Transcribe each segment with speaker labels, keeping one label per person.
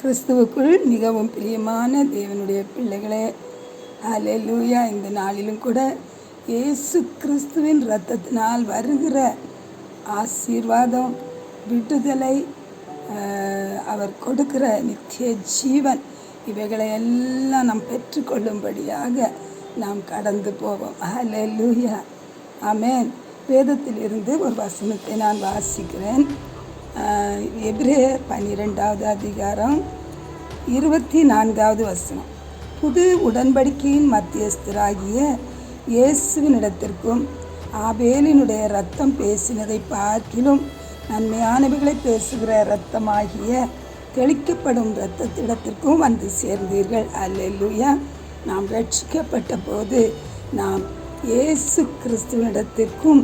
Speaker 1: கிறிஸ்துவுக்குள் மிகவும் பிரியமான தேவனுடைய பிள்ளைகளே ஹalleluya. இந்த நாளிலும் கூட இயேசு கிறிஸ்துவின் இரத்தத்தினால் வருகிற ஆசீர்வாதம் விடுதலை அவர் கொடுக்கிற நித்திய ஜீவன் இவைகளை எல்லாம் நாம் பெற்றுக்கொள்ளும்படியாக நாம் கடந்து போவோம். ஹalleluya. அமேன் வேதத்தில் இருந்து ஒரு வசனத்தை நான் வாசிக்கிறேன். எபிரேயர் பன்னிரெண்டாவது அதிகாரம் இருபத்தி நான்காவது வசனம். புது உடன்படிக்கையின் மத்தியஸ்தராகிய இயேசுவினிடத்திற்கும் ஆபேலினுடைய ரத்தம் பேசினதை பார்க்கிலும் நன்மையானவைகளை பேசுகிற இரத்தமாகிய தெளிக்கப்படும் இரத்தத்திடத்திற்கும் வந்து சேர்ந்தீர்கள். அல்லூயா நாம் ரட்சிக்கப்பட்ட போது நாம் இயேசு கிறிஸ்துவனிடத்திற்கும்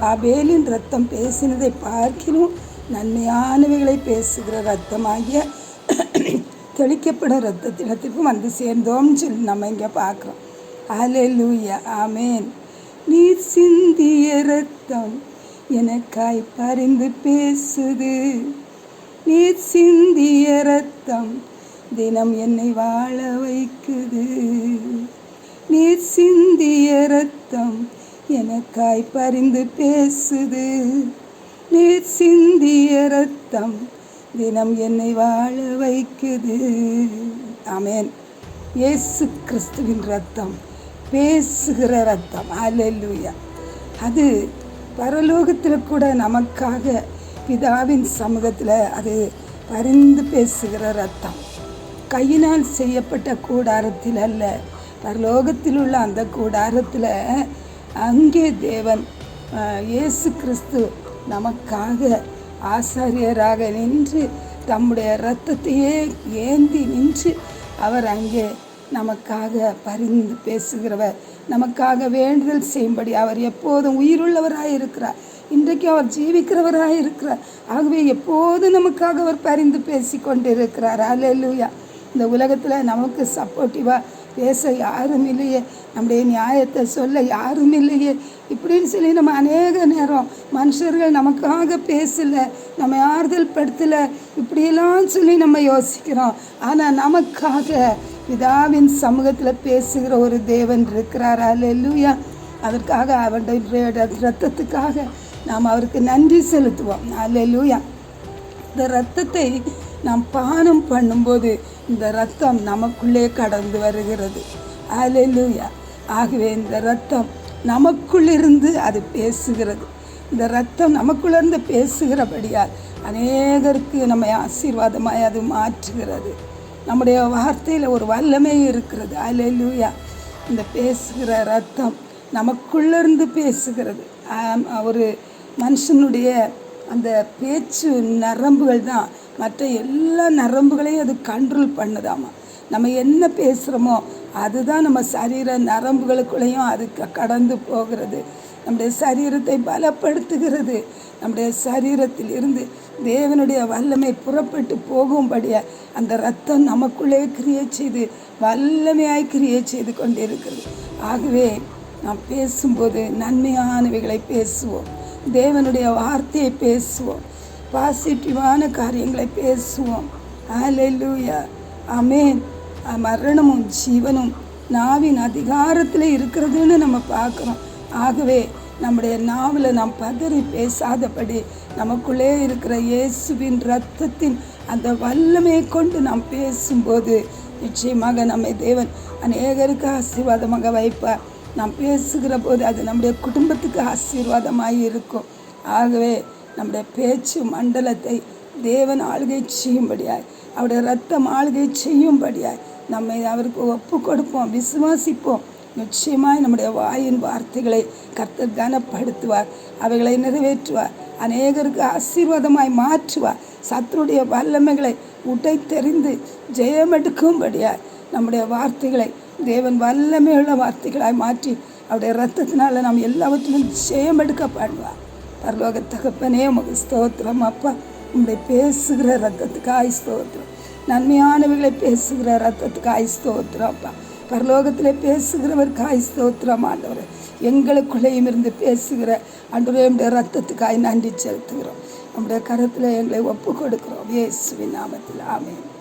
Speaker 1: ஆபேலின் ரத்தம் பேசினதை பார்க்கிலும் நன்மையானவைகளை பேசுகிற ரத்தமாகிய தெளிக்கப்படும் ரத்தத்திடத்திற்கும் வந்து சேர்ந்தோம்னு சொல்லி நம்ம இங்கே பார்க்குறோம். அலெலூயா ஆமேன் நீர் சிந்திய ரத்தம் எனக்காய் பரிந்து பேசுது. நீர் சிந்திய ரத்தம் தினம் என்னை வாழ வைக்குது. நீர் சிந்திய ரத்தம் எனக்காய் பரிந்து பேசுது. நீர் சிந்திய ரத்தம் தினம் என்னை வாழ வைக்குது. அமேன் இயேசு கிறிஸ்துவின் ரத்தம் பேசுகிற ரத்தம் அல்லேலூயா அது பரலோகத்தில் கூட நமக்காக பிதாவின் சமூகத்தில் அது பரிந்து பேசுகிற ரத்தம் கையினால் செய்யப்பட்ட கூடாரத்தில் அல்ல பரலோகத்தில் உள்ள அந்த கூடாரத்தில் அங்கே தேவன் இயேசு கிறிஸ்து நமக்காக ஆசாரியராக நின்று தம்முடைய இரத்தத்தையே ஏந்தி நின்று அவர் அங்கே நமக்காக பரிந்து பேசுகிறவர். நமக்காக வேண்டுதல் செய்யும்படி அவர் எப்போதும் உயிருள்ளவராக இருக்கிறார் இன்றைக்கு அவர் ஜீவிக்கிறவராக இருக்கிறார் ஆகவே எப்போதும் நமக்காக அவர் பரிந்து பேசி கொண்டிருக்கிறார் அல்லேலூயா இந்த உலகத்தில் நமக்கு சப்போர்ட்டிவாக பேச யாரும் இல்லையே. நம்முடைய நியாயத்தை சொல்ல யாரும் இல்லையே. இப்படின்னு சொல்லி நம்ம அநேக நேரம் மனுஷர்கள் நமக்காக பேசலை நம்ம ஆறுதல் படுத்தலை இப்படியெல்லாம் சொல்லி நம்ம யோசிக்கிறோம். ஆனால் நமக்காக பிதாவின் சமூகத்தில் பேசுகிற ஒரு தேவன் இருக்கிறார். அல்லூயா அதற்காக அவருடைய ரத்தத்துக்காக நாம் அவருக்கு நன்றி செலுத்துவோம். அல்லூயா இந்த ரத்தத்தை நாம் பானம் பண்ணும்போது இந்த ரத்தம் நமக்குள்ளே கடந்து வருகிறது. அலெலுயா ஆகவே இந்த ரத்தம் நமக்குள்ளிருந்து அது பேசுகிறது. இந்த ரத்தம் நமக்குள்ளிருந்து பேசுகிறபடியால் அநேகருக்கு நம்மை ஆசீர்வாதமாய் அது மாற்றுகிறது. நம்முடைய வார்த்தையில் ஒரு வல்லமை இருக்கிறது. அல்லேலூயா இந்த பேசுகிற ரத்தம் நமக்குள்ளிருந்து பேசுகிறது. ஒரு மனுஷனுடைய அந்த பேச்சு நரம்புகள் தான் மற்ற எல்லா நரம்புகளையும் அது கண்ட்ரோல் பண்ணுதாமா? நம்ம என்ன பேசுகிறோமோ அதுதான் நம்ம சரீர நரம்புகளுக்குள்ளேயும் அது கடந்து போகிறது. நம்முடைய சரீரத்தை பலப்படுத்துகிறது. நம்முடைய சரீரத்தில் இருந்து தேவனுடைய வல்லமை புறப்பட்டு போகும்படியாக அந்த ரத்தம் நமக்குள்ளே கிரியை செய்து வல்லமையாய் கிரியை செய்து கொண்டிருக்கிறது. ஆகவே நாம் பேசும்போது நன்மையானவைகளை பேசுவோம். தேவனுடைய வார்த்தையை பேசுவோம். பாசிட்டிவான காரியங்களை பேசுவோம். ஹalleluya ஆமென் மரணமும் ஜீவனும் நாவின் அதிகாரத்தில் இருக்கிறதுன்னு நம்ம பார்க்குறோம். ஆகவே நம்முடைய நாவில் நாம் பதறி பேசாதபடி நமக்குள்ளே இருக்கிற இயேசுவின் ரத்தத்தின் அந்த வல்லமையை கொண்டு நாம் பேசும்போது நிச்சயமாக நம்மை தேவன் அநேகருக்கு ஆசீர்வாதமாக வைப்பார். நாம் பேசுகிற போது அது நம்முடைய குடும்பத்துக்கு ஆசீர்வாதமாக இருக்கும் ஆகவே நம்முடைய பேச்சு மண்டலத்தை தேவன் ஆளுகை செய்யும்படியாய். அவருடைய ரத்தம் ஆளுகை செய்யும்படியாய். நம்மை அவருக்கு ஒப்பு கொடுப்போம் விசுவாசிப்போம். நிச்சயமாய் நம்முடைய வாயின் வார்த்தைகளை கர்த்தர் கனப்படுத்துவார் அவைகளை நிறைவேற்றுவார் அநேகருக்கு ஆசீர்வாதமாய் மாற்றுவார். சத்துருடைய வல்லமைகளை உடை தெரிந்து ஜெயமெடுக்கும்படியாய் நம்முடைய வார்த்தைகளை தேவன் வல்லமையுள்ள வார்த்தைகளாய் மாற்றி அவருடைய ரத்தத்தினால நாம் எல்லாவற்றிலும் ஜெயமெடுக்கப்படுவார் பரலோக தகப்பனே உமக்கு ஸ்தோத்திரம் அப்பா. உங்களுடைய பேசுகிற ரத்தத்துக்காய் ஸ்தோத்திரம் நன்மையானவைகளை பேசுகிற ரத்தத்துக்காய் ஸ்தோத்திரம் அப்பா. பரலோகத்தில் பேசுகிறவர் காய் ஸ்தோத்திரம் ஆண்டவர். எங்களுக்குள்ளேயும் இருந்து பேசுகிற அன்றைய ரத்தத்துக்காய் நன்றி செலுத்துகிறோம். நம்முடைய கரத்தில் எங்களை ஒப்பு கொடுக்குறோம் இயேசுவின் நாமத்தில். ஆமேன்.